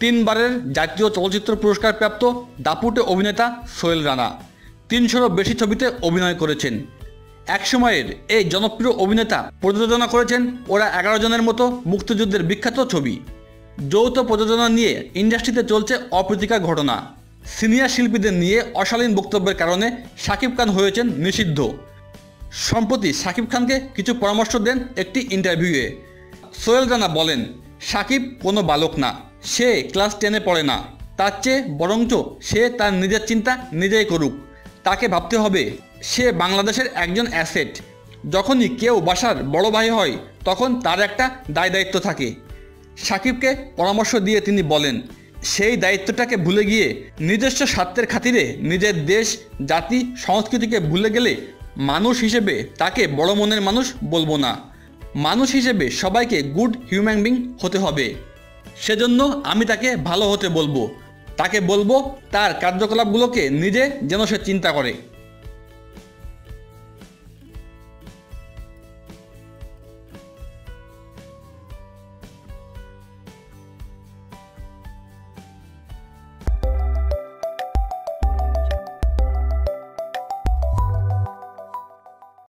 তিনবারের জাতীয় চলচ্চিত্র পুরস্কার প্রাপ্ত দাপুটে অভিনেতা সোহেল রানা। তিনশোরও বেশি ছবিতে অভিনয় করেছেন। একসময়ের এই জনপ্রিয় অভিনেতা প্রযোজনা করেছেন ওরা এগারো জনের মতো মুক্তিযুদ্ধের বিখ্যাত ছবি। যৌথ প্রযোজনা নিয়ে ইন্ডাস্ট্রিতে চলছে অপ্রীতিকর ঘটনা। সিনিয়র শিল্পীদের নিয়ে অশালীন বক্তব্যের কারণে শাকিব খান হয়েছেন নিষিদ্ধ। সম্প্রতি শাকিব খানকে কিছু পরামর্শ দেন একটি ইন্টারভিউয়ে। সোহেল রানা বলেন, শাকিব কোনো বালক না। সে ক্লাস টেনে পড়ে না। তার চেয়ে বরঞ্চ সে তার নিজের চিন্তা নিজেই করুক। তাকে ভাবতে হবে, সে বাংলাদেশের একজন অ্যাসেট। যখনই কেউ বাসার বড় ভাই হয়, তখন তার একটা দায় দায়িত্ব থাকে। সাকিবকে পরামর্শ দিয়ে তিনি বলেন, সেই দায়িত্বটাকে ভুলে গিয়ে নিজস্ব স্বার্থের খাতিরে নিজের দেশ, জাতি, সংস্কৃতিকে ভুলে গেলে মানুষ হিসেবে তাকে বড় মনের মানুষ বলব না। মানুষ হিসেবে সবাইকে গুড হিউম্যান বিং হতে হবে। সেজন্য আমি তাকে ভালো হতে বলব। তাকে বলব তার কার্যকলাপগুলোকে নিজে যেন সে চিন্তা করে।